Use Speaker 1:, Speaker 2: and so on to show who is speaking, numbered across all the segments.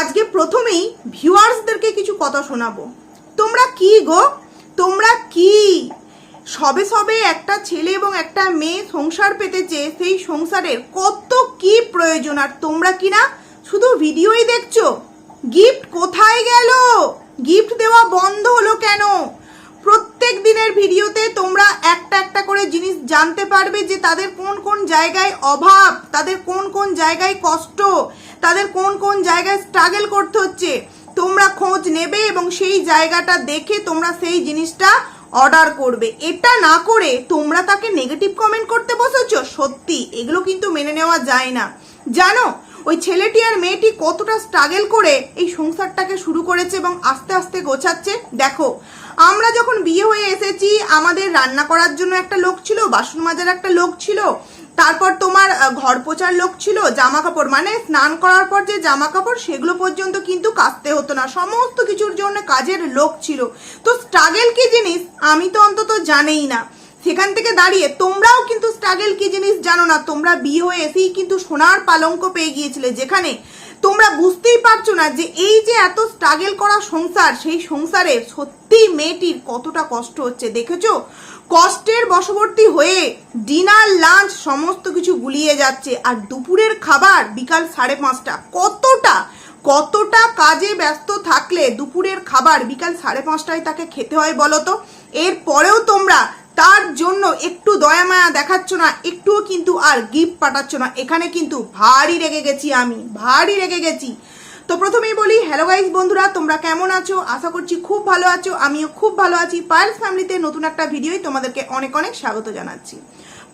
Speaker 1: আজকে প্রথমেই ভিউয়ার্সদেরকে কিছু কথা শোনাবো। তোমরা কি গো? তোমরা কি? সবে সবে একটা ছেলে এবং একটা মেয়ে সংসার পেতেছে, সেই সংসারের কত কি প্রয়োজন, আর তোমরা কি না? শুধু ভিডিওই দেখছ? গিফট কোথায় গেল? গিফট দেওয়া বন্ধ হলো কেন? প্রত্যেক দিনের ভিডিওতে তোমরা একটা একটা করে জিনিস জানতে পারবে যে তাদের কোন কোন জায়গায় অভাব, তাদের কোন কোন জায়গায় কষ্ট, তাদের কোন কোন জায়গায় স্ট্রাগল করতে হচ্ছে। তোমরা খোঁজ নেবে এবং সেই জায়গাটা দেখে তোমরা সেই জিনিসটা অর্ডার করবে। এটা না করে তোমরা তাকে নেগেটিভ কমেন্ট করতে বসেছো? সত্যি, এগুলো কিন্তু মেনে নেওয়া যায় না। জানো ওই ছেলেটি আর মেয়েটি কতটা স্ট্রাগেল করে এই সংসারটাকে শুরু করেছে এবং আস্তে আস্তে গোছাচ্ছে, দেখো, আমরা যখন বিয়ে হয়ে এসেছি, আমাদের রান্না করার জন্য একটা লোক ছিল, বাসন মাজার একটা লোক ছিল, তারপর তোমার ঘর পোচার লোক ছিল জামা কাপড় মানে স্নান করার পর যে জামা কাপড় সেগুলো পর্যন্ত কিন্তু কাচতে হতো না, সমস্ত কিছুর জন্য কাজের লোক ছিল। তো স্ট্রাগেল কি জিনিস? আমি তো অন্তত জানেই না। সেখান থেকে দাঁড়িয়ে তোমরাও কিন্তু স্ট্রাগল কি জিনিস জানো না? তোমরা বিয়ে হয়ে এসেই কিন্তু সোনার পালঙ্ক পেয়ে গিয়েছিলে যেখানে তোমরা বুঝতেই পারছ না যে এই যে এত স্ট্রাগল করা সংসার, সেই সংসারে সত্যি মেয়েটির কতটা কষ্ট হচ্ছে। দেখেছ? কষ্টের বশবর্তী হয়ে ডিনার লাঞ্চ সমস্ত কিছু গুলিয়ে যাচ্ছে। আর দুপুরের খাবার বিকাল সাড়ে পাঁচটা। কতটা? কতটা কাজে ব্যস্ত থাকলে দুপুরের খাবার বিকাল সাড়ে পাঁচটায় তাকে খেতে হয় বলো তো? এরপরেও তোমরা তার জন্য একটু দয়া মায়া দেখাচ্ছ না, একটুও কিন্তু আর গিফট পাঠাচ্ছ না। এখানে কিন্তু ভারী রেগে গেছি আমি, ভারী রেগে গেছি। তো প্রথমেই বলি হ্যালো গাইস বন্ধুরা, তোমরা কেমন আছো? আশা করছি খুব ভালো আছো, আমিও খুব ভালো আছি। পায়েলস ফ্যামিলিতে নতুন একটা ভিডিওই তোমাদেরকে অনেক অনেক স্বাগত জানাচ্ছি।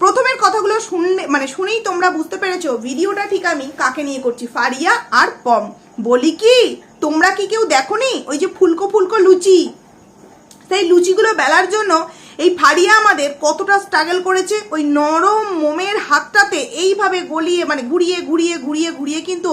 Speaker 1: প্রথমের কথাগুলো শুনলে মানে শুনেই তোমরা বুঝতে পেরেছ ভিডিওটা ঠিক আমি কাকে নিয়ে করছি, ফারিয়া আর পম। বলি কি, তোমরা কি কেউ দেখোনি? ওই যে ফুলকো ফুলকো লুচি। সেই লুচিগুলো বেলার জন্য এই ফাড়িয়া আমাদের কতটা স্ট্রাগল করেছে? ওই নরম মোমের হাতটাতে এইভাবে গলিয়ে মানে ঘুরিয়ে ঘুরিয়ে ঘুরিয়ে ঘুরিয়ে কিন্তু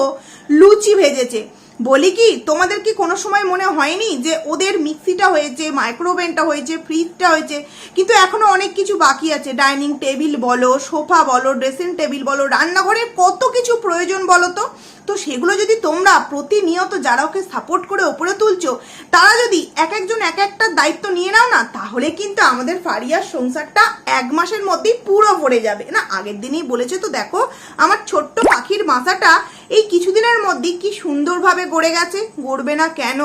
Speaker 1: লুচি ভেজেছে। বলি কি, তোমাদের কি কোনো সময় মনে হয়নি যে ওদের মিক্সিটা হয়েছে মাইক্রোওভেনটা হয়েছে ফ্রিজটা হয়েছে, কিন্তু এখনও অনেক কিছু বাকি আছে? ডাইনিং টেবিল বলো সোফা বলো ড্রেসিং টেবিল বলো রান্নাঘরের কত কিছু প্রয়োজন বলো তো? তো সেগুলো যদি তোমরা প্রতিনিয়ত যারা ওকে সাপোর্ট করে ওপরে তুলছো, তারা যদি এক একজন এক একটা দায়িত্ব নিয়ে নাও না, তাহলে কিন্তু আমাদের ফারিয়ার সংসারটা এক মাসের মধ্যেই পুরো ভরে যাবে। না, আগের দিনই বলেছে তো, দেখো, আমার ছোট্ট পাখির বাসাটা এই কিছুদিনের মধ্যেই কি সুন্দরভাবে গড়ে গেছে? গড়বে না কেন?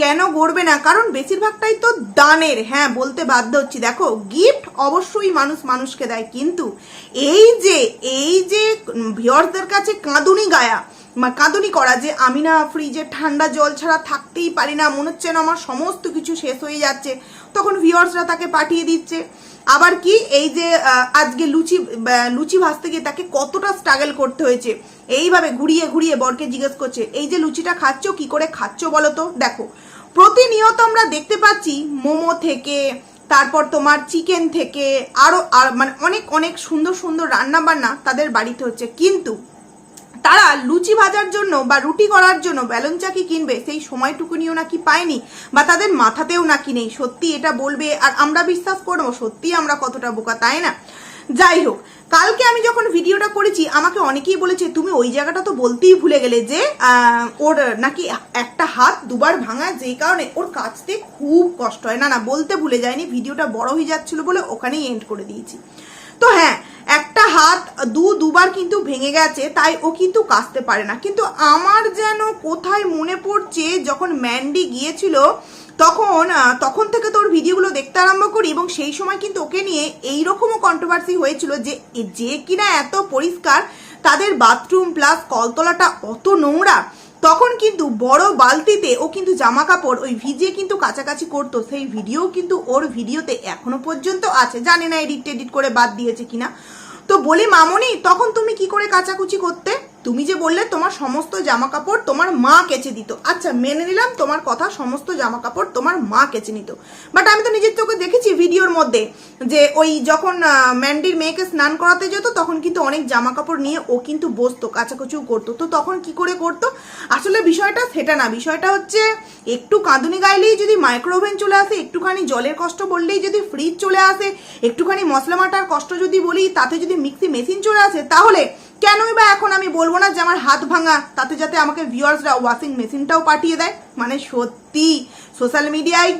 Speaker 1: কেন গড়বে না? কারণ বেশিরভাগটাই তো দানের। হ্যাঁ বলতে বাধ্য হচ্ছি। দেখো গিফট অবশ্যই মানুষ মানুষকে দেয়, কিন্তু এই যে এই যে ভিওর্সদের কাছে কাঁদুনি গায়া কাঁদুনি করা যে আমি না ফ্রিজে ঠান্ডা জল ছাড়া থাকতেই পারি না, মনে হচ্ছে না আমার সমস্ত কিছু শেষ হয়ে যাচ্ছে, তখন ভিওর্সরা তাকে পাঠিয়ে দিচ্ছে। আবার কি, এই যে আজকে লুচি লুচি ভাজতে গিয়ে তাকে কতটা স্ট্রাগল করতে হয়েছে, এইভাবে ঘুরিয়ে ঘুরিয়ে বরকে জিজ্ঞেস করছে, এই যে লুচিটা খাচ্ছ, কি করে খাচ্ছ বলো তো? দেখো, প্রতিনিয়ত আমরা দেখতে পাচ্ছি মোমো থেকে, তারপর তোমার চিকেন থেকে আরও আর মানে অনেক অনেক সুন্দর সুন্দর রান্না বান্না তাদের বাড়িতে হচ্ছে। কিন্তু তারা লুচি ভাজার জন্য বা রুটি করার জন্য ব্যালন চাকি কিনবে? সেই সময়টুকুনিও নাকি পায়নি বা তাদের মাথাতেও নাকি নেই। সত্যি এটা বলবে আর আমরা বিশ্বাস করব, সত্যি আমরা কতটা বোকা, তাই না? যাই হোক, কালকে আমি যখন ভিডিওটা করেছি, আমাকে অনেকেই বলেছে, তুমি ওই জায়গাটা তো বলতেই ভুলে গেলে যে ওর নাকি একটা হাত দুবার ভাঙা যেই কারণে ওর কাচতে খুব কষ্ট হয়। না না, বলতে ভুলে যায়নি, ভিডিওটা বড় হয়ে যাচ্ছিল বলে ওখানেই এন্ড করে দিয়েছি। তো হ্যাঁ হাত দু দুবার কিন্তু ভেঙে গেছে, তাই ও কিন্তু কাচতে পারে না। কিন্তু আমার যেন কোথায় মনে পড়ছে, যখন ম্যান্ডি গিয়েছিল, তখন তখন থেকে তোর ভিডিওগুলো দেখতে আরম্ভ করি এবং সেই সময় কিন্তু ওকে নিয়ে এইরকমও কন্ট্রোভার্সি হয়েছিল যে যে কিনা এত পরিষ্কার, তাদের বাথরুম প্লাস কলতলাটা অত নোংরা, তখন কিন্তু বড় বালতিতে ও কিন্তু জামা কাপড় ওই ভিজিয়ে কিন্তু কাছাকাছি করতো। সেই ভিডিও কিন্তু ওর ভিডিওতে এখনও পর্যন্ত আছে। জানি না এডিট টেডিট করে বাদ দিয়েছে কিনা। তো বলি মামনি তখন তুমি কি করে কাচাকুচি করতে? তুমি যে বললে তোমার সমস্ত জামা কাপড় তোমার মা কেচে দিত। আচ্ছা মেনে নিলাম তোমার কথা, সমস্ত জামা কাপড় তোমার মা কেচে নিত। বাট আমি তো নিজের চোখে দেখেছি ভিডিওর মধ্যে যে ওই যখন ম্যান্ডির মেয়েকে স্নান করাতে যেত, তখন কিন্তু অনেক জামা কাপড় নিয়ে ও কিন্তু বসতো, কাচাকুচিও করতো। তো তখন কি করে করতো? আসলে বিষয়টা সেটা না। বিষয়টা হচ্ছে, একটু কাঁদুনি গাইলেই যদি মাইক্রোওভেন চলে আসে, একটুখানি জলের কষ্ট বললেই যদি ফ্রিজ চলে আসে, একটুখানি মশলা মাটার কষ্ট যদি বলি, তাতে যদি মিক্সি মেশিন চলে আসে, তাহলে কেনই বা এখন আমি বলব না যে আমার হাত ভাঙা? তাতে যাতে আমাকে ভিউয়ার্সরা ওয়াশিং মেশিনটাও পাঠিয়ে দেয়। মানে সত্যি, সোশ্যাল মিডিয়ায়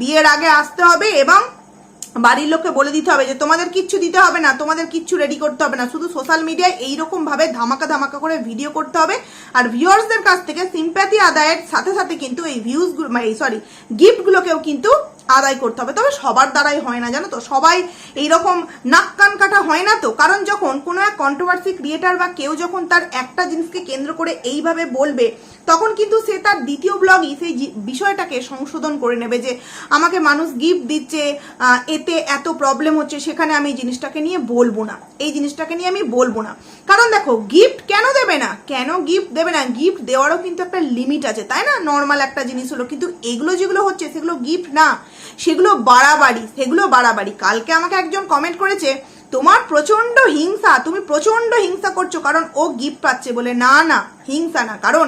Speaker 1: বিয়ের আগে আসতে হবে এবং বাড়ির লোককে বলে দিতে হবে যে, তোমাদের কিচ্ছু দিতে হবে না, তোমাদের কিচ্ছু রেডি করতে হবে না। শুধু সোশ্যাল মিডিয়ায় এইরকমভাবে ধামাকা ধামাকা করে ভিডিও করতে হবে। আর ভিউয়ার্সদের কাছ থেকে সিম্প্যাথি আদায়ের সাথে সাথে কিন্তু এই ভিউজগুলো মানে সরি গিফটগুলোকেও কিন্তু আদায় করতে হবে। তবে সবার দ্বারাই হয় না, জানো তো? সবাই এইরকম নাক কান কাটা হয় না তো? কারণ যখন কোনো এক কন্ট্রোভার্সি ক্রিয়েটার বা কেউ যখন তার একটা জিনিসকে কেন্দ্র করে এইভাবে বলবে, তখন কিন্তু সে তার দ্বিতীয় ব্লগই সেই বিষয়টাকে সংশোধন করে নেবে যে, আমাকে মানুষ গিফট দিচ্ছে এতে এত প্রবলেম হচ্ছে, সেখানে আমি এই জিনিসটাকে নিয়ে বলব না। এই জিনিসটাকে নিয়ে আমি বলব না। কারণ দেখো গিফট কেন দেবে না? কেন গিফট দেবে না? গিফট দেওয়ারও কিন্তু একটা লিমিট আছে, তাই না? নর্মাল একটা জিনিস হলো। কিন্তু এগুলো যেগুলো হচ্ছে, সেগুলো গিফট না। সেগুলো বাড়াবাড়ি সেগুলো বাড়াবাড়ি। কালকে আমাকে একজন কমেন্ট করেছে, তোমার প্রচণ্ড হিংসা, তুমি প্রচণ্ড হিংসা করছ, কারণ ও গিফট পাচ্ছে। বলে, না না, হিংসা না, কারণ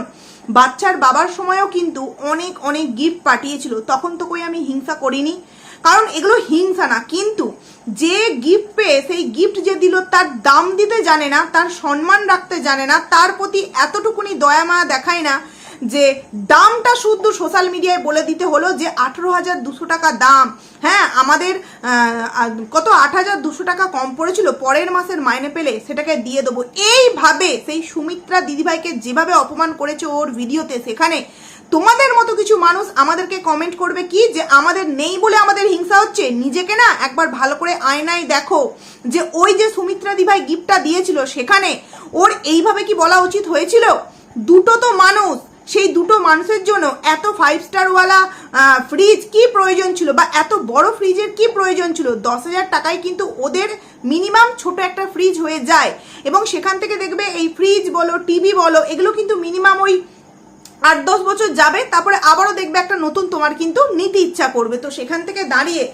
Speaker 1: বাচ্চার বাবার সময়ও কিন্তু অনেক অনেক গিফট পাঠিয়েছিল। তখন তো কই আমি হিংসা করিনি? কারণ এগুলো হিংসা না, কিন্তু যে গিফট পেয়ে, সেই গিফট যে দিল, তার দাম দিতে জানে না, তার সম্মান রাখতে জানে না, তার প্রতি এতটুকুনি দয়া মায়া দেখায় না যে দামটা শুদ্ধ সোশ্যাল মিডিয়ায় বলে দিতে হলো যে আঠেরো হাজার দুশো টাকা দাম। হ্যাঁ আমাদের কত? আট হাজার দুশো টাকা কম পড়েছিল, পরের মাসের মাইনে পেলে সেটাকে দিয়ে দেবো। এইভাবে সেই সুমিত্রা দিদিভাইকে যেভাবে অপমান করেছে ওর ভিডিওতে সেখানে, তোমাদের মতো কিছু মানুষ আমাদেরকে কমেন্ট করবে কি যে আমাদের নেই বলে আমাদের হিংসা হচ্ছে? নিজেকে না একবার ভালো করে আয়নায় দেখো। যে ওই যে সুমিত্রা দিভাই গিফটটা দিয়েছিল সেখানে, ওর এইভাবে কি বলা উচিত হয়েছিল? দুটো তো মানুষ সেই দুটো মানুষের জন্য এত ফাইভ স্টারওয়ালা ফ্রিজ কি প্রয়োজন ছিল? বা এত বড় ফ্রিজের কি প্রয়োজন ছিল? দশ হাজার টাকায় কিন্তু ওদের মিনিমাম ছোট একটা ফ্রিজ হয়ে যায়। এবং সেখান থেকে দেখবে এই ফ্রিজ বলো টিভি বলো, এগুলো কিন্তু মিনিমাম ওই আট দশ বছর যাবে। তারপরে আবারও দেখবে একটা নতুন তোমার কিন্তু নিতে ইচ্ছা করবে। তো সেখান থেকে দাঁড়িয়ে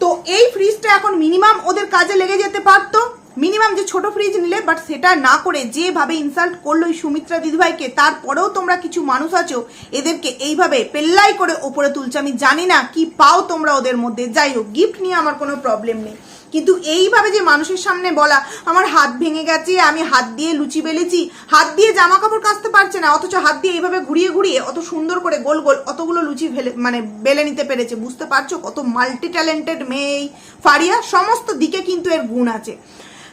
Speaker 1: তো এই ফ্রিজটা এখন মিনিমাম ওদের কাজে লেগে যেতে পারতো। মিনিমাম যে ছোট ফ্রিজ নিলে বাট সেটা না করে যেভাবে ইনসাল্ট করল ওই সুমিত্রা দিদিভাইকে, তারপরেও তোমরা কিছু মানুষ আছো, এদেরকে এইভাবে পেল্লাই করে ওপরে তুলছো। আমি জানি না কি পাও তোমরা ওদের মধ্যে। যাই হোক গিফট নিয়ে আমার কোনো প্রবলেম নেই। কিন্তু এইভাবে যে মানুষের সামনে বলা, আমার হাত ভেঙে গেছে, আমি হাত দিয়ে লুচি বেলেছি, হাত দিয়ে জামা কাপড় কাচতে পারছে না, অথচ হাত দিয়ে এইভাবে ঘুরিয়ে ঘুরিয়ে অত সুন্দর করে গোল গোল অতগুলো লুচি ভেলে মানে বেলে নিতে পেরেছে। বুঝতে পারছ? কত মাল্টি ট্যালেন্টেড মেয়ে ফারিয়া। সমস্ত দিকে কিন্তু এর গুণ আছে।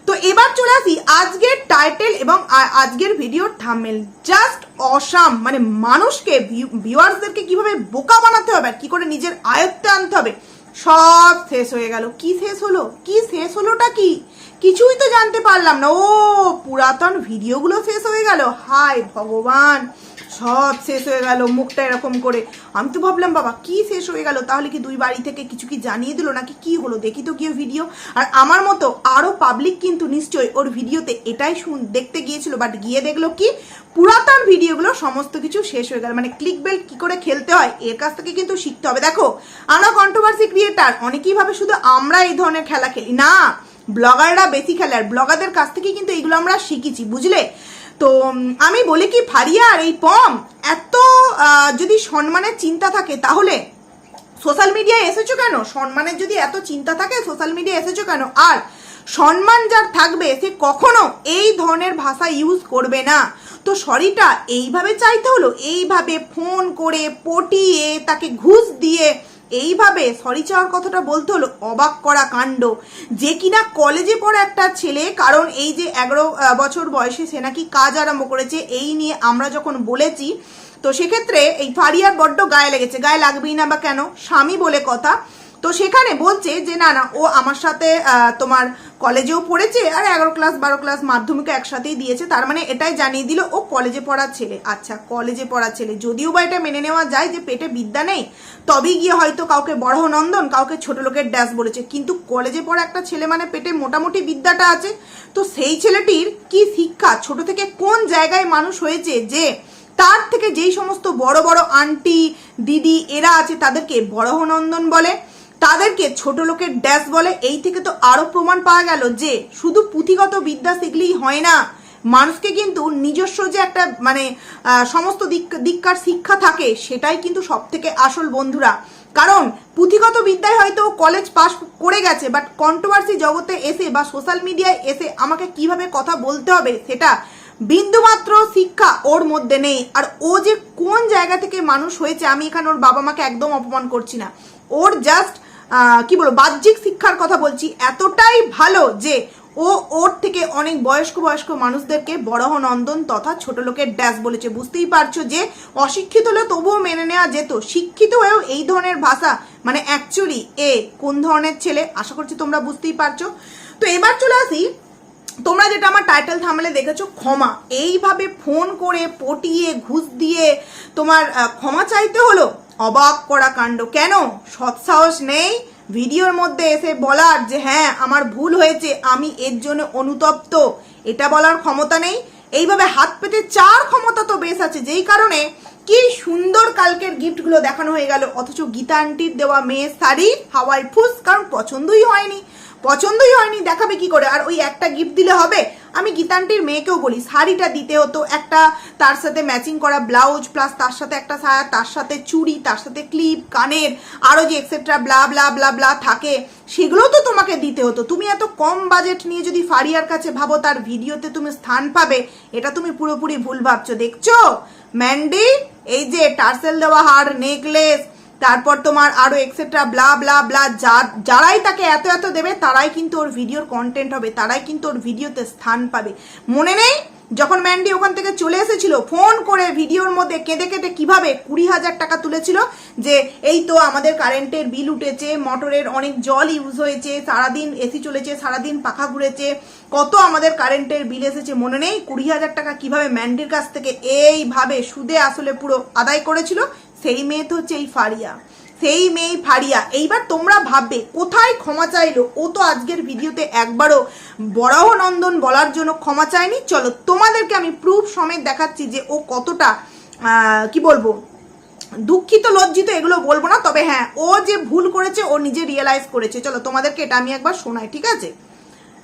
Speaker 1: তো এবার চলে আসি আজকের টাইটেল এবং আজকের ভিডিওর থামেল জাস্ট অসাম মানে মানুষকে ভিউয়ার্সদেরকে কীভাবে বোকা বানাতে হবে আর কি করে নিজের আয়ত্তে আনতে হবে, সব শেষ হয়ে গেল। কি শেষ হলো? কি শেষ হলোটা কি? কিছুই তো জানতে পারলাম না। ও, পুরাতন ভিডিওগুলো শেষ হয়ে গেল। হায় ভগবান! সব শেষ হয়ে গেল, মুখটা এরকম করে। আমি তো ভাবলাম, বাবা, কি শেষ হয়ে গেল? তাহলে কি দুই বাড়ি থেকে কিছু কি জানিয়ে দিল? নাকি কি হলো? দেখি তো গিয়ে ভিডিও আর আমার মতো আরও পাবলিক কিন্তু নিশ্চয়ই ওর ভিডিওতে এটাই শুন, দেখতে গিয়েছিল। বাট গিয়ে দেখল কি, পুরাতন ভিডিওগুলো সমস্ত কিছু শেষ হয়ে গেল। মানে ক্লিক বেল কি করে খেলতে হয়, এর কাছ থেকে কিন্তু শিখতে হবে। দেখো আমরা কন্ট্রোভার্সি ক্রিয়েটার অনেকেই ভাবে শুধু আমরা এই ধরনের খেলা খেলি। না ব্লগাররা বেশি খেলার ব্লগারদের কাছ থেকে কিন্তু এইগুলো আমরা শিখেছি, বুঝলে? তো আমি বলি কি, ফারিয়া আর এই পম এত যদি সম্মানের চিন্তা থাকে, তাহলে সোশ্যাল মিডিয়ায় এসেছ কেন? সম্মানের যদি এত চিন্তা থাকে, সোশ্যাল মিডিয়ায় এসেছ কেন? আর সম্মান যার থাকবে, সে কখনো এই ধরনের ভাষা ইউজ করবে না। তো সরিটা এইভাবে চাইতে হলো, এইভাবে ফোন করে পটিয়ে, তাকে ঘুষ দিয়ে এইভাবে সরি চাওয়ার কথাটা বলতে হলো, অবাক করা কাণ্ড। যে কিনা কলেজে পড়া একটা ছেলে, কারণ এই যে এগারো বছর বয়সে সে নাকি কাজ আরম্ভ করেছে, এই নিয়ে আমরা যখন বলেছি, তো সেক্ষেত্রে এই ফারিয়ার বড্ড গায়ে লেগেছে। গায়ে লাগবেই না বা কেন? স্বামী বলে কথা। তো সেখানে বলছে যে, না না, ও আমার সাথে তোমার কলেজেও পড়েছে আর এগারো ক্লাস বারো ক্লাস মাধ্যমিকে একসাথেই দিয়েছে। তার মানে এটাই জানিয়ে দিল, ও কলেজে পড়া ছেলে। আচ্ছা কলেজে পড়া ছেলে। যদিও বা এটা মেনে নেওয়া যায় যে, পেটে বিদ্যা নেই, তবেই গিয়ে হয়তো কাউকে বড় নন্দন, কাউকে ছোট লোকের ড্যাশ বলেছে। কিন্তু কলেজে পড়া একটা ছেলে মানে পেটে মোটামুটি বিদ্যাটা আছে। তো সেই ছেলেটির কি শিক্ষা? ছোট থেকে কোন জায়গায় মানুষ হয়েছে যে, তার থেকে যেই সমস্ত বড় বড় আন্টি, দিদি, এরা আছে, তাদেরকে বড় নন্দন বলে? তাদেরকে ছোট লোকের ড্যাশ বলে এই থেকে তো আরও প্রমাণ পাওয়া গেল যে শুধু পুঁথিগত বিদ্যা শিখলেই হয় না। মানুষকে কিন্তু নিজস্ব যে একটা মানে সমস্ত দিক, দিককার শিক্ষা থাকে, সেটাই কিন্তু সব থেকে আসল বন্ধুরা। কারণ পুঁথিগত বিদ্যায় হয়তো কলেজ পাস করে গেছে বাট কন্ট্রোভার্সি জগতে এসে বা সোশ্যাল মিডিয়ায় এসে আমাকে কীভাবে কথা বলতে হবে, সেটা বিন্দুমাত্র শিক্ষা ওর মধ্যে নেই। আর ও যে কোন জায়গা থেকে মানুষ হয়েছে, আমি এখানে ওর বাবা মাকে একদম অপমান করছি না। ওর জাস্ট কি বলব, বাহ্যিক শিক্ষার কথা বলছি, এতটাই ভালো যে ও ওর থেকে অনেক বয়স্ক বয়স্ক মানুষদেরকে বড়হ নন্দন তথা ছোট লোকের ড্যাশ বলেছে। বুঝতেই পারছ যে অশিক্ষিত হলে তবুও মেনে নেওয়া যেত। শিক্ষিত হয়েও এই ধরনের ভাষা মানে অ্যাকচুয়ালি এ কোন ধরনের ছেলে, আশা করছি তোমরা বুঝতেই পারছ। তো এবার চলে আসি, তোমরা যেটা আমার টাইটেল থামলে দেখেছ, ক্ষমা। এইভাবে ফোন করে, পটিয়ে, ঘুষ দিয়ে তোমার ক্ষমা চাইতে হলো অবাক করা কাণ্ড। কেন? সৎসাহস নেই? ভিডিওর মধ্যে এসে বলার যে হ্যাঁ আমার ভুল হয়েছে, আমি এর জন্য অনুতপ্ত, এটা বলার ক্ষমতা নেই? এইভাবে হাত পেতে চার ক্ষমতা তো বেশ আছে, যেই কারণে কি সুন্দর কালকের গিফটগুলো দেখানো হয়ে গেল। অথচ গীতা আন্টির দেওয়া মেয়ে শাড়ি হাওয়াই ফুস, কারণ পছন্দই হয়নি। পছন্দই হয়নি, দেখাবে কি করে? আর ওই একটা গিফট দিলে হবে? আমি গীতান্টির মেয়েকেও বলি, শাড়িটা দিতে হতো, একটা তার সাথে ম্যাচিং করা ব্লাউজ প্লাস তার সাথে একটা সায়া তার সাথে চুড়ি, তার সাথে ক্লিপ কানের আরও যে extra blah blah blah blah থাকে, সেগুলো তো তোমাকে দিতে হতো। তুমি এত কম বাজেট নিয়ে যদি ফারিয়ার কাছে ভাবো, তার ভিডিওতে তুমি স্থান পাবে, এটা তুমি পুরোপুরি ভুল ভাবছ। দেখছ? ম্যান্ডি এই যে টার্সেল দেওয়া হার নেকলেস তারপর তোমার আরও এক্সেট্রা ব্লা ব্লা ব্লা যারাই তাকে এত এত দেবে, তারাই কিন্তু ওর ভিডিওর কন্টেন্ট হবে, তারাই কিন্তু ওর ভিডিওতে স্থান পাবে। মনে নেই? যখন ম্যান্ডি ওখান থেকে চলে এসেছিল ফোন করে ভিডিওর মধ্যে কেঁদে কেঁদে কীভাবে কুড়ি হাজার টাকা তুলেছিল যে, এই তো আমাদের কারেন্টের বিল উঠেছে মোটরের অনেক জল ইউজ হয়েছে, সারাদিন এসি চলেছে, সারাদিন পাখা ঘুরেছে, কত আমাদের কারেন্টের বিল এসেছে, মনে নেই? কুড়ি হাজার টাকা কীভাবে ম্যান্ডির কাছ থেকে এইভাবে সুদে আসলে পুরো আদায় করেছিল? সেই মেয়ে তো হচ্ছে এই ফারিয়া। সেই মেয়ে ফারিয়া। এইবার তোমরা ভাববে, কোথায় ক্ষমা চাইলো? ও তো আজকের ভিডিওতে একবারও বরাহ নন্দন বলার জন্য ক্ষমা চায়নি। চলো, তোমাদেরকে আমি প্রুফ সমেত দেখাচ্ছি যে ও কতটা কি বলব, দুঃখিত, লজ্জিত এগুলো বলব না। তবে হ্যাঁ ও যে ভুল করেছে, ও নিজে রিয়েলাইজ করেছে। চলো, তোমাদেরকে এটা আমি একবার শোনাই, ঠিক আছে?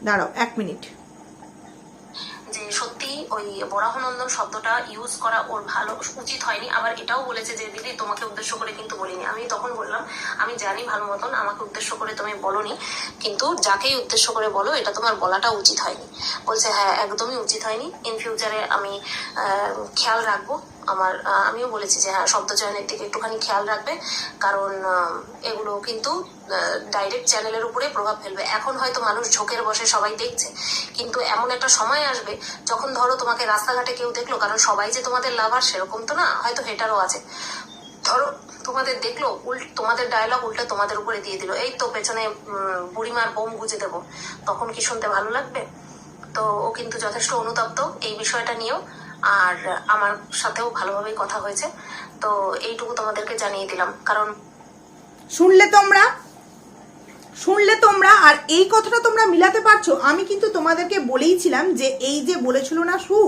Speaker 1: দাঁড়াও, এক মিনিট
Speaker 2: যে সত্যি ওই বরাহনন্দন শব্দটা ইউজ করা ওর ভালো উচিত হয়নি। আবার এটাও বলেছে যে, দিদি, তোমাকে উদ্দেশ্য করে কিন্তু বলিনি। আমি তখন বললাম, আমি জানি ভালো মতন, আমাকে উদ্দেশ্য করে তুমি বলনি, কিন্তু যাকেই উদ্দেশ্য করে বলো, এটা তোমার বলাটা উচিত হয়নি। বলছে হ্যাঁ একদমই উচিত হয়নি। ইন ফিউচারে আমি খেয়াল রাখব। আমার আমিও বলেছি যে হ্যাঁ শব্দ চয়নের দিকে একটুখানি খেয়াল রাখবে। কারণ এগুলো কিন্তু ডাইরেক্ট চ্যানেলের উপরে প্রভাব ফেলবে। এখন হয়তো মানুষ ঝোঁকের বসে সবাই দেখছে। কিন্তু এমন একটা সময় আসবে, যখন ধরো তোমাকে রাস্তাঘাটে কেউ দেখল, কারণ সবাই যে তোমাদের লাভার সেরকম তো না, হয়তো হেটারও আছে। ধরো, তোমাদের দেখল, উল্ট, তোমাদের ডায়লগ উল্টে তোমাদের উপরে দিয়ে দিল। এই তো পেছনে বুড়িমার বোম গুজে দেবো। তখন কি শুনতে ভালো লাগবে? তো ও কিন্তু যথেষ্ট অনুতপ্ত। এই বিষয়টা নিয়েও আর আমার সাথেও ভালোভাবেই কথা হয়েছে। তো এইটুকু তোমাদেরকে জানিয়ে দিলাম। কারণ
Speaker 1: শুনলে তোমরা শুনলে তোমরা আর এই কথাটা তোমরা মিলাতে পারছ, আমি কিন্তু তোমাদেরকে বলেইছিলাম যে এই যে বলেছিল না সু,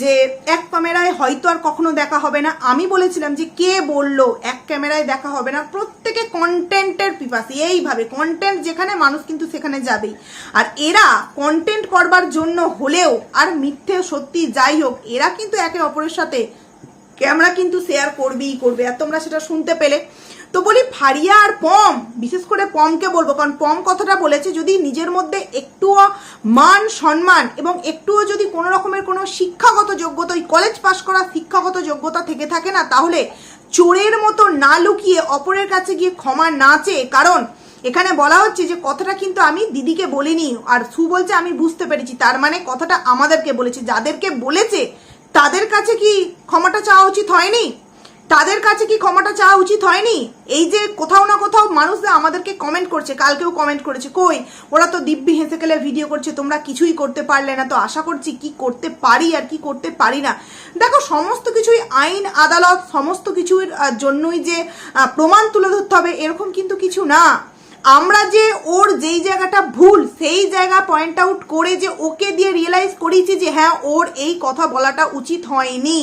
Speaker 1: যে এক ক্যামেরায় হয়তো আর কখনো দেখা হবে না, আমি বলেছিলাম যে কে বলল, এক ক্যামেরায় দেখা হবে না, প্রত্যেকে কন্টেন্টের পিপাসি, এইভাবে কন্টেন্ট যেখানে মানুষ কিন্তু সেখানে যাবেই। আর এরা কন্টেন্ট করবার জন্য হলেও, আর মিথ্যে সত্যি যাই হোক, এরা কিন্তু একে অপরের সাথে, ক্যামেরা কিন্তু শেয়ার করবেই করবে, আর তোমরা সেটা শুনতে পেলে। তো বলি ফারিয়া আর পম, বিশেষ করে পমকে বলব, কারণ পম কথাটা বলেছে যদি নিজের মধ্যে একটুও মান, সম্মান এবং একটুও যদি কোনো রকমের কোনো শিক্ষাগত যোগ্যতা, ওই কলেজ পাশ করা শিক্ষাগত যোগ্যতা থেকে থাকে না, তাহলে চোরের মতো না লুকিয়ে অপরের কাছে গিয়ে ক্ষমা না চেয়ে, কারণ এখানে বলা হচ্ছে যে কথাটা কিন্তু আমি দিদিকে বলিনি, আর সু বলছে আমি বুঝতে পেরেছি, তার মানে কথাটা আমাদেরকে বলেছে, যাদেরকে বলেছে তাদের কাছে কি ক্ষমাটা চাওয়া উচিত হয়নি? তাদের কাছে কি ক্ষমাটা চাওয়া উচিত হয়নি? এই যে কোথাও না কোথাও মানুষ আমাদেরকে কমেন্ট করছে, কালকেও কমেন্ট করেছে, কই? ওরা তো দিব্যি হেসে খেলে ভিডিও করছে, তোমরা কিছুই করতে পারলে না। তো আশা করছি কি করতে পারি আর কি করতে পারি না। দেখো, সমস্ত কিছুই আইন, আদালত, সমস্ত কিছুর জন্যই যে প্রমাণ তুলে ধরতে হবে, এরকম কিন্তু কিছু না। আমরা যে ওর যেই জায়গাটা ভুল, সেই জায়গা পয়েন্ট আউট করে যে ওকে দিয়ে রিয়েলাইজ করিয়েছি যে হ্যাঁ ওর এই কথা বলাটা উচিত হয়নি।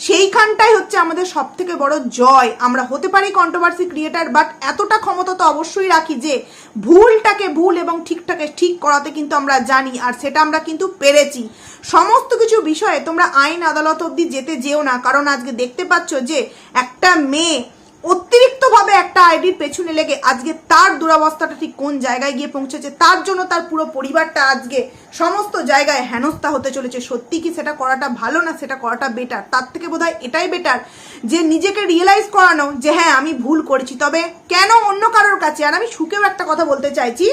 Speaker 1: সেইখানটাই হচ্ছে আমাদের সব থেকে বড় জয়। আমরা হতে পারি কন্ট্রোভার্সি ক্রিয়েটার বাট এতটা ক্ষমতা তো অবশ্যই রাখি যে, ভুলটাকে ভুল এবং ঠিকটাকে ঠিক করাতে কিন্তু আমরা জানি, আর সেটা আমরা কিন্তু পেরেছি। সমস্ত কিছু বিষয়ে তোমরা আইন আদালত অব্দি যেতে যেও না, কারণ আজকে দেখতে পাচ্ছ যে একটা মেয়ে অতিরিক্তভাবে একটা আইডির পেছনে লেগে আজকে তার দুরাবস্থাটা ঠিক কোন জায়গায় গিয়ে পৌঁছেছে, তার জন্য তার পুরো পরিবারটা আজকে সমস্ত জায়গায় হেনস্থা হতে চলেছে। সত্যি কি সেটা করাটা ভালো না, সেটা করাটা বেটার তার থেকে বোধহয় এটাই বেটার যে নিজেকে রিয়েলাইজ করানো যে হ্যাঁ আমি ভুল করেছি। তবে কেন অন্য কারোর কাছে? আর আমি সুখেও একটা কথা বলতে চাইছি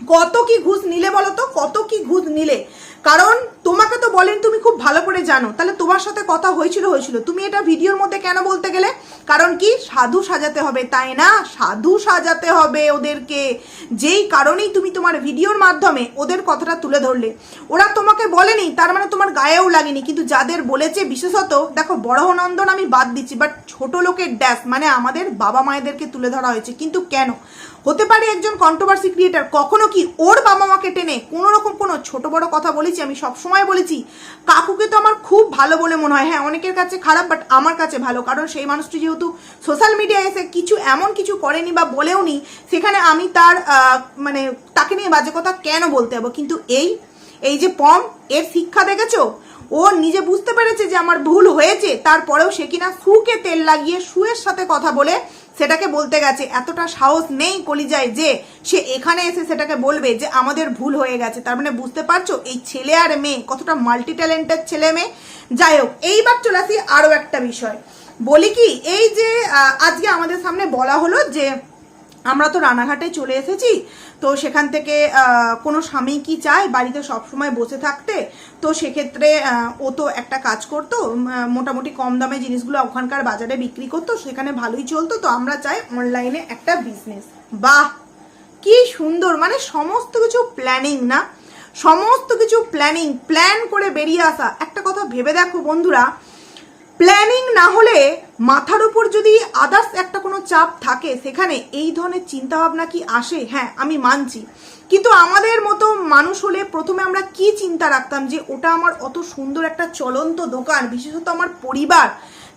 Speaker 1: কত কি ঘুষ নিলে বলো তো? কত কি ঘুষ নিলে? কারণ তোমাকে তো বলেন তুমি খুব ভালো করে জানো। তাহলে তোমার সাথে কথা হয়েছিল হয়েছিল। তুমি এটা ভিডিওর মধ্যে কেন বলতে গেলে? কারণ কি? সাধু সাজাতে হবে, তাই না? সাধু সাজাতে হবে ওদেরকে। যেই কারণেই তুমি তোমার ভিডিওর মাধ্যমে ওদের কথাটা তুলে ধরলে। ওরা তোমাকে বলেনি, তার মানে তোমার গায়েও লাগেনি। কিন্তু যাদের বলেছে, বিশেষত, দেখো বড়নন্দন আমি বাদ দিচ্ছি বাট ছোট লোকের ড্যাশ মানে আমাদের বাবা মায়েদেরকে তুলে ধরা হয়েছে। কিন্তু কেন? হতে পারে একজন কন্ট্রোভার্সি ক্রিয়েটার কখনো কি ওর বাবা মাকে টেনে কোনো রকম কোনো ছোট বড় কথা বলেছি? আমি সব সময় বলেছি, কাকুকে তো আমার খুব ভালো বলে মনে হয়। হ্যাঁ অনেকের কাছে খারাপ বাট আমার কাছে ভালো। কারণ সেই মানুষটি যেহেতু সোশ্যাল মিডিয়ায় এসে কিছু এমন কিছু করেনি বা বলেও নি, সেখানে আমি তার মানে তাকে নিয়ে বাজে কথা কেন বলতে যাব? কিন্তু এই এই যে পম, এর শিক্ষা দেখেছ? ও নিজে বুঝতে পেরেছে যে আমার ভুল হয়েছে। তারপরেও সে কিনা সুকে তেল লাগিয়ে সুয়ের সাথে কথা বলে সেটাকে বলতে গেছে, এতটা সাহস নেই কলিজায় যে সে এখানে এসে সেটাকে বলবে যে আমাদের ভুল হয়ে গেছে। তার মানে বুঝতে পারছ? এই ছেলে আর মেয়ে, কতটা মাল্টি ট্যালেন্টেড ছেলে মেয়ে। যাই হোক, এইবার চলে আসি আরও একটা বিষয়। বলি কি, এই যে আজকে আমাদের সামনে বলা হলো যে, আমরা তো রানাঘাটে চলে এসেছি তো সেখান থেকে কোনো স্বামী কি চায়? বাড়িতে সব সময় বসে থাকতে? তো সেক্ষেত্রে ও তো একটা কাজ করতো মোটামুটি কম দামে জিনিসগুলো ওখানকার বাজারে বিক্রি করতো, সেখানে ভালোই চলতো। তো আমরা চাই অনলাইনে একটা বিজনেস। বাহ! কি সুন্দর! মানে সমস্ত কিছু প্ল্যানিং না? সমস্ত কিছু প্ল্যানিং, প্ল্যান করে বেরিয়ে আসা। একটা কথা ভেবে দেখো বন্ধুরা প্ল্যানিং না হলে মাথার উপর যদি আদার্স একটা কোনো চাপ থাকে, সেখানে এই ধরনের চিন্তাভাবনা কি আসে? হ্যাঁ আমি মানছি। কিন্তু আমাদের মতো মানুষ হলে প্রথমে আমরা কি চিন্তা রাখতাম যে ওটা আমার অত সুন্দর একটা চলন্ত দোকান, বিশেষত আমার পরিবার,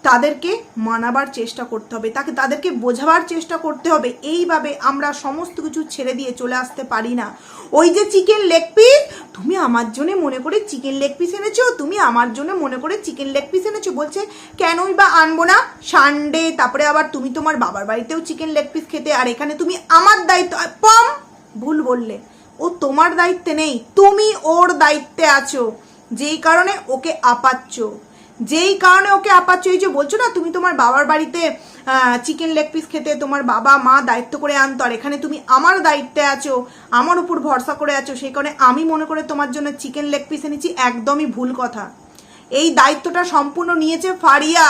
Speaker 1: তাদেরকে মানাবার চেষ্টা করতে হবে, তাকে, তাদেরকে বোঝাবার চেষ্টা করতে হবে। এইভাবে আমরা সমস্ত কিছু ছেড়ে দিয়ে চলে আসতে পারি না। ওই যে চিকেন লেগ পিস তুমি আমার জন্য মনে করে চিকেন লেগ পিস এনেছো, তুমি আমার জন্য মনে করে চিকেন লেগ পিস এনেছো। বলছে কেনই বা আনব না? সানডে তারপরে আবার তুমি তোমার বাবার বাড়িতেও চিকেন লেগ পিস খেতে, আর এখানে তুমি আমার দায়িত্ব পম! ভুল বললে। ও তোমার দায়িত্বে নেই, তুমি ওর দায়িত্বে আছো। যেই কারণে ওকে আপাচ্ছ। যেই কারণে ওকে আপাচ্ছ বলছো না, তুমি তোমার বাবার বাড়িতে চিকেন লেগ পিস খেতে তোমার বাবা, মা দায়িত্ব করে আনতো, আর এখানে তুমি আমার দায়িত্বে আছো, আমার উপর ভরসা করে আছো, সেই কারণে আমি মনে করে তোমার জন্য চিকেন লেগ পিস এনেছি, একদমই ভুল কথা। এই দায়িত্বটা সম্পূর্ণ নিয়েছে ফারিয়া।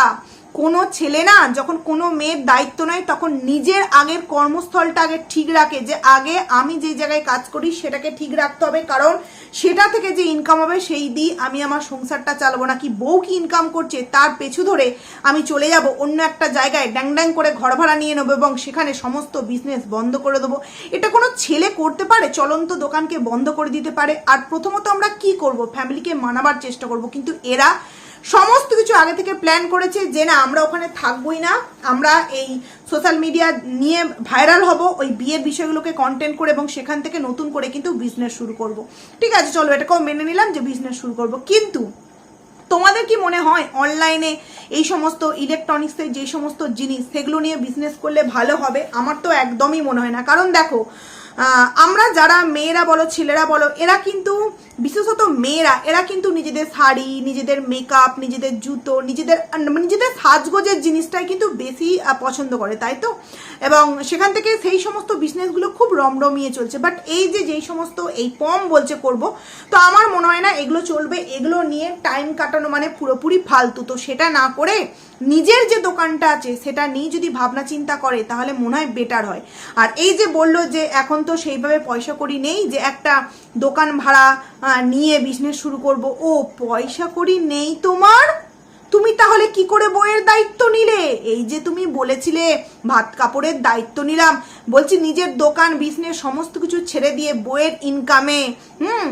Speaker 1: কোনো ছেলে না, যখন কোনো মেয়ের দায়িত্ব নেয়, তখন নিজের আগের কর্মস্থলটা আগে ঠিক রাখে, যে আগে আমি যে জায়গায় কাজ করি, সেটাকে ঠিক রাখতে হবে, কারণ সেটা থেকে যে ইনকাম হবে, সেই দিয়ে আমি আমার সংসারটা চালাবো নাকি? বউ কি ইনকাম করছে, তার পেছু ধরে আমি চলে যাব, অন্য একটা জায়গায় ড্যাং ড্যাং করে ঘর ভাড়া নিয়ে নেব এবং সেখানে সমস্ত বিজনেস বন্ধ করে দেবো। এটা কোনো ছেলে করতে পারে? চলন্ত দোকানকে বন্ধ করে দিতে পারে। আর প্রথমত আমরা কি করব? ফ্যামিলিকে মানাবার চেষ্টা করব। কিন্তু এরা সমস্ত কিছু আগে থেকে প্ল্যান করেছে যে না, আমরা ওখানে থাকবোই না। আমরা এই সোশ্যাল মিডিয়া নিয়ে ভাইরাল হব, ওই বিয়ের বিষয়গুলোকে কন্টেন্ট করে এবং সেখান থেকে নতুন করে কিন্তু বিজনেস শুরু করব। ঠিক আছে, চলো এটাকেও মেনে নিলাম যে বিজনেস শুরু করব। কিন্তু তোমাদের কি মনে হয় অনলাইনে এই সমস্ত ইলেকট্রনিক্সের যে সমস্ত জিনিস, সেগুলো নিয়ে বিজনেস করলে ভালো হবে? আমার তো একদমই মনে হয় না। কারণ দেখো আমরা যারা মেয়েরা বলো, ছেলেরা বলো, এরা কিন্তু বিশেষত মেয়েরা, এরা কিন্তু নিজেদের শাড়ি, নিজেদের মেকআপ নিজেদের জুতো, নিজেদের নিজেদের সাজগোজের জিনিসটাই কিন্তু বেশি পছন্দ করে, তাই তো? এবং সেখান থেকে সেই সমস্ত বিজনেসগুলো খুব রমরমিয়ে চলছে। বাট এই যে যেই সমস্ত এই পম বলছে করব, তো আমার মনে হয় না এগুলো চলবে। এগুলো নিয়ে টাইম কাটানো মানে পুরোপুরি ফালতু। তো সেটা না করে নিজের যে দোকানটা আছে, সেটা নিয়ে যদি ভাবনা চিন্তা করে, তাহলে মনে হয় বেটার হয়। আর এই যে বলল যে, এখন তো সেইভাবে পয়সা করি নেই যে, একটা দোকান ভাড়া নিয়ে বিজনেস শুরু করব। ও, পয়সা করি নেই তোমার? তুমি তাহলে কি করে বইয়ের দায়িত্ব নিলে? এই যে তুমি বলেছিলে ভাত কাপড়ের দায়িত্ব নিলাম। বলছি নিজের দোকান বিজনেস সমস্ত কিছু ছেড়ে দিয়ে বইয়ের ইনকামে হুম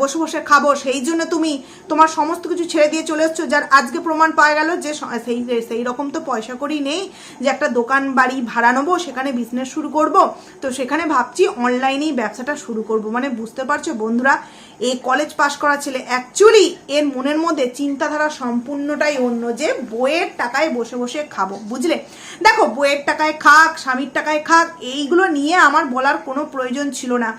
Speaker 1: বসে বসে খাব। সেই জন্য তুমি তোমার সমস্ত কিছু ছেড়ে দিয়ে চলে এসছো, যার আজকে প্রমাণ পাওয়া গেল যে সেই সেই রকম তো পয়সা করি নেই যে একটা দোকান বাড়ি ভাড়া নেব, সেখানে বিজনেস শুরু করব। তো সেখানে ভাবছি অনলাইনেই ব্যবসাটা শুরু করব। মানে বুঝতে পারছ বন্ধুরা এই কলেজ পাশ করা ছেলে। অ্যাকচুয়ালি এর মনের মধ্যে চিন্তাধারা সম্পূর্ণটাই অন্য যে বইয়ের টাকায় বসে বসে খাব, বুঝলে? দেখো, বইয়ের টাকায় খাক, স্বামীর টাকায় খাক, এইগুলো নিয়ে আমার বলার কোনো প্রয়োজন ছিল না।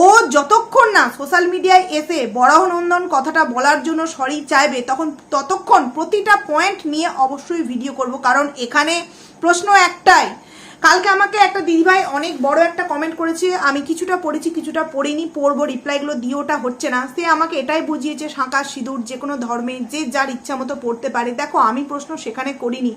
Speaker 1: ও যতক্ষণ না সোশ্যাল মিডিয়ায় এসে বরাহ নন্দন কথাটা বলার জন্য সরি চাইবে, তখন ততক্ষণ প্রতিটা পয়েন্ট নিয়ে অবশ্যই ভিডিও করব। কারণ এখানে প্রশ্ন একটাই কালকে আমাকে একটা দিদিভাই অনেক বড় একটা কমেন্ট করেছে, আমি কিছুটা পড়েছি, কিছুটা পড়িনি, পড়ব রিপ্লাইগুলো দিয়ে ওটা হচ্ছে না। সে আমাকে এটাই বুঝিয়েছে শাঁকা সিঁদুর, যে কোনো ধর্মে যে যার ইচ্ছা মতো পড়তে পারে। দেখো, আমি প্রশ্ন সেখানে করিনি।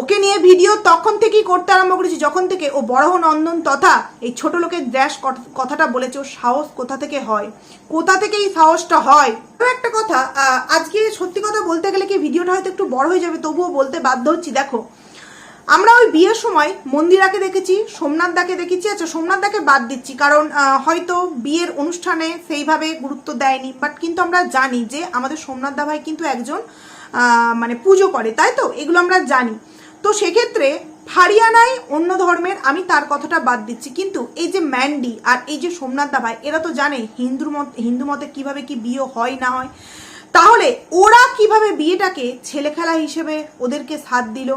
Speaker 1: ওকে নিয়ে ভিডিও তখন থেকেই করতে আরম্ভ করেছি, যখন থেকে ও বড়হ নন্দন তথা এই ছোট লোকের ড্যাশ কথাটা বলেছে, ওর সাহস কোথা থেকে হয়? কোথা থেকে এই সাহসটা হয়? একটা কথা আজকে সত্যি কথা বলতে গেলে কি ভিডিওটা হয়তো একটু বড় হয়ে যাবে, তবুও বলতে বাধ্য হচ্ছি। দেখো আমরা ওই বিয়ের সময় মন্দিরাকে দেখেছি সোমনাথ দাকে দেখেছি আচ্ছা সোমনাথ দাকে বাদ দিচ্ছি, কারণ হয়তো বিয়ের অনুষ্ঠানে সেইভাবে গুরুত্ব দেয়নি বাট কিন্তু আমরা জানি যে আমাদের সোমনাথ দা ভাই কিন্তু একজন মানে পুজো করে, তাই তো? এগুলো আমরা জানি। তো সেক্ষেত্রে হারিয়ানায় অন্য ধর্মের আমি তার কথাটা বাদ দিচ্ছি, কিন্তু এই যে ম্যান্ডি আর এই যে সোমনাথ দা ভাই এরা তো জানে হিন্দু মত, হিন্দু মতে কীভাবে কি বিয়ে হয় না হয়। তাহলে ওরা কীভাবে বিয়েটাকে ছেলে খেলা হিসেবে ওদেরকে সাথ দিল?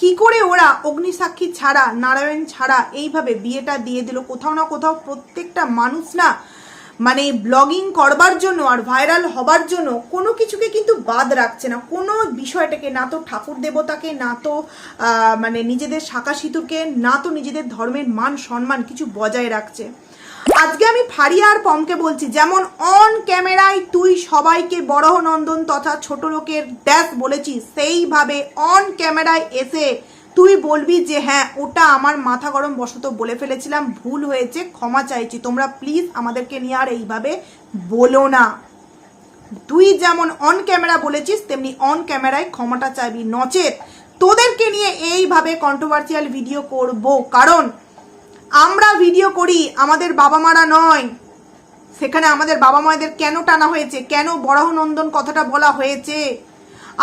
Speaker 1: কি করে ওরা অগ্নিসাক্ষী ছাড়া, নারায়ণ ছাড়া এইভাবে বিয়েটা দিয়ে দিল? কোথাও না কোথাও প্রত্যেকটা মানুষ না মানে ব্লগিং করবার জন্য আর ভাইরাল হবার জন্য কোনো কিছুকে কিন্তু বাদ রাখছে না। কোনো বিষয়টাকে না তো ঠাকুর দেবতাকে, না তো মানে নিজেদের শাখা সিঁতুরকে না তো নিজেদের ধর্মের মান সম্মান কিছু বজায় রাখছে। আজকে আমি ফারিয়া আর পমকে বলছি, যেমন অন ক্যামেরায় তুই সবাইকে বড় নন্দন তথা ছোট লোকের ড্যাশ বলেছিস সেইভাবে অন ক্যামেরায় এসে তুই বলবি যে হ্যাঁ ওটা আমার মাথা গরম বশত বলে ফেলেছিলাম, ভুল হয়েছে, ক্ষমা চাইছি। তোমরা প্লিজ আমাদেরকে নিয়ে আর এইভাবে বলো না। তুই যেমন অন ক্যামেরা বলেছিস, তেমনি অন ক্যামেরায় ক্ষমাটা চাইবি, নচেত তোদেরকে নিয়ে এইভাবে কন্ট্রোভার্সিয়াল ভিডিও করব। কারণ আমরা ভিডিও করি, আমাদের বাবা মারা নয়। সেখানে আমাদের বাবা মায়েদের কেন টানা হয়েছে? কেন বরাহনন্দন কথাটা বলা হয়েছে?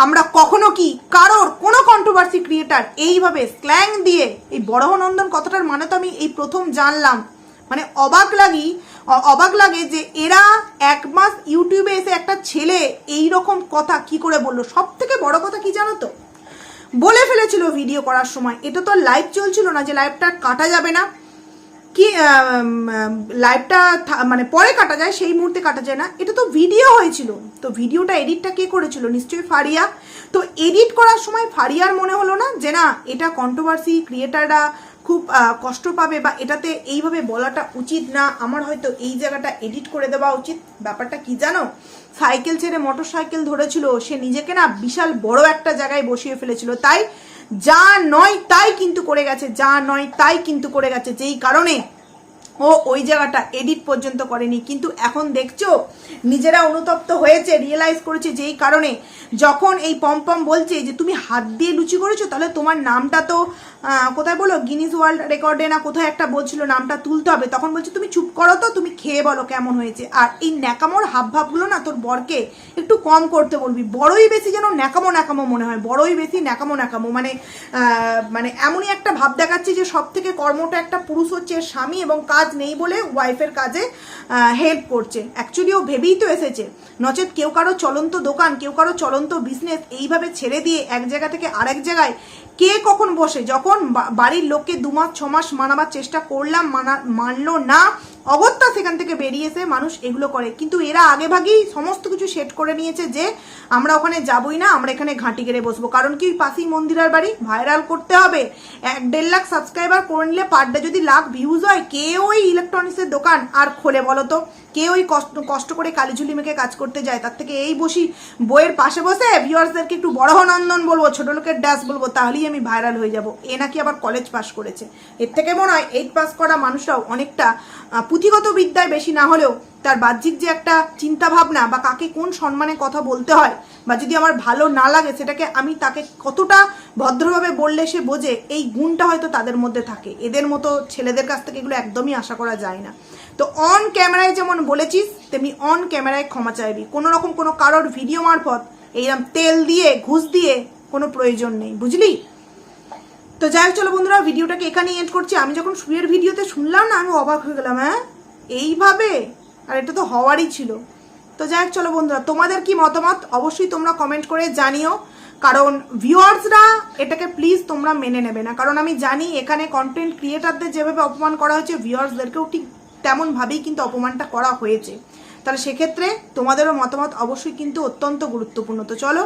Speaker 1: আমরা কখনো কি কারোর কোনো কন্ট্রোভার্সি ক্রিয়েটার এইভাবে স্ল্যাং দিয়ে এই বরাহনন্দন কথাটার মানে তো আমি এই প্রথম জানলাম। মানে অবাক লাগি, অবাক লাগে যে এরা এক মাস ইউটিউবে এসে একটা ছেলে এই রকম কথা কি করে বলল? সব থেকে বড় কথা কি জানো তো? বলে ফেলেছিল ভিডিও করার সময়। এটা তো লাইভ চলছিল না যে লাইভটা কাটা যাবে না। কি লাইভটা মানে পরে কাটা যায়, সেই মুহূর্তে কাটা যায় না। এটা তো ভিডিও হয়েছিল। তো ভিডিওটা এডিটটা কে করেছিল? নিশ্চয়ই ফারিয়া। তো এডিট করার সময় ফারিয়ার মনে হলো না যে, না, এটা কন্ট্রোভার্সি ক্রিয়েটাররা খুব কষ্ট পাবে বা এটাতে এইভাবে বলাটা উচিত না। আমার হয়তো এই জায়গাটা এডিট করে দেওয়া উচিত। ব্যাপারটা কি জানো? সাইকেল ছেড়ে মোটর সাইকেল ধরেছিল। সে নিজেকে না বিশাল বড় একটা জায়গায় বসিয়ে ফেলেছিল। তাই যা নয় তাই কিন্তু করে গেছে, যা নয় তাই কিন্তু করে গেছে, যেই কারণে ও ওই জায়গাটা এডিট পর্যন্ত করেনি। কিন্তু এখন দেখছ, নিজেরা অনুতপ্ত হয়েছে রিয়েলাইজ করেছে যেই কারণে। যখন এই পম্পম বলছে যে, তুমি হাত দিয়ে লুচি করেছ, তাহলে তোমার নামটা তো কোথায় বলো? গিনিস ওয়ার্ল্ড রেকর্ডে না কোথায় একটা বলছিল নামটা তুলতে হবে? তখন বলছে, তুমি চুপ করো তো, তুমি খেয়ে বলো কেমন হয়েছে। আর এই ন্যাকামোর হাব ভাবগুলো না তোর বরকে একটু কম করতে বলবি। বড়ই বেশি যেন ন্যাকামো ন্যাকামো মনে হয়, বড়ই বেশি ন্যাকামো ন্যাকামো। মানে মানে এমনই একটা ভাব দেখাচ্ছে যে সব থেকে কর্মটা একটা পুরুষ হচ্ছে স্বামী এবং কাজ নেই বলে ওয়াইফের কাজে হেল্প করছে। অ্যাকচুয়ালি ও ভেবেই তো এসেছে নচেত কেউ কারও চলন্ত দোকান, কেউ কারও চলন্ত বিজনেস এইভাবে ছেড়ে দিয়ে এক জায়গা থেকে আরেক জায়গায় কে কখন বসে? যখন বাড়ির লোককে দু মাস ছ মাস মানাবার চেষ্টা করলাম মানা মানলো না অগত্যা সেখান থেকে বেরিয়ে এসে মানুষ এগুলো করে। কিন্তু এরা আগে ভাগেই সমস্ত কিছু সেট করে নিয়েছে যে, আমরা ওখানে যাবই না, আমরা এখানে ঘাঁটি গেড়ে বসবো। কারণ কি ওই পাশেই মন্দিরার বাড়ি, ভাইরাল করতে হবে। এক দেড় লাখ সাবস্ক্রাইবার করে নিলে পার ডে যদি লাখ ভিউজ হয়, কে ওই ইলেকট্রনিক্সের দোকান আর খোলে বলো তো? কে ওই কষ্ট কষ্ট করে কালিঝুলি মেখে কাজ করতে যায়? তার থেকে এই বসি বইয়ের পাশে বসে ভিউয়ার্সদেরকে একটু বড় নন্দন বলব, ছোট লোকের ড্যাশ বলব, তাহলেই আমি ভাইরাল হয়ে যাব। এ নাকি আবার কলেজ পাস করেছে। এর থেকে মনে হয় এইট পাস করা মানুষরাও অনেকটা পুঁথিগত বিদ্যায় বেশি না হলেও তার বাহ্যিক যে একটা চিন্তা ভাবনা বা কাকে কোন সম্মানে কথা বলতে হয় বা যদি আমার ভালো না লাগে সেটাকে আমি তাকে কতটা ভদ্রভাবে বললে সে বোঝে, এই গুণটা হয়তো তাদের মধ্যে থাকে। এদের মতো ছেলেদের কাছ থেকে এগুলো একদমই আশা করা যায় না। তো অন ক্যামেরায় যেমন বলেছিস, তেমনি অন ক্যামেরায় ক্ষমা চাইবি। কোনো রকম কোনো কারোর ভিডিও মারফত এইরকম তেল দিয়ে, ঘুষ দিয়ে কোনো প্রয়োজন নেই। বুঝলি? তো যাই চলো বন্ধুরা, ভিডিওটাকে এখানেই এড করছি। আমি যখন শুয়ের ভিডিওতে শুনলাম না, আমি অবাক হয়ে গেলাম হ্যাঁ? এইভাবে? আর এটা তো হওয়ারই ছিল। তো যাই হোক, চলো বন্ধুরা, তোমাদের কি মতামত? অবশ্যই তোমরা কমেন্ট করে জানিও। কারণ ভিউয়ার্সরা এটাকে প্লিজ তোমরা মেনে নেবে না। কারণ আমি জানি এখানে কন্টেন্ট ক্রিয়েটারদের যেভাবে অপমান করা হয়েছে ভিউয়ার্সদেরকেও ঠিক তেমনভাবেই কিন্তু অপমানটা করা হয়েছে। তাহলে সেক্ষেত্রে তোমাদেরও মতামত অবশ্যই কিন্তু অত্যন্ত গুরুত্বপূর্ণ। তো চলো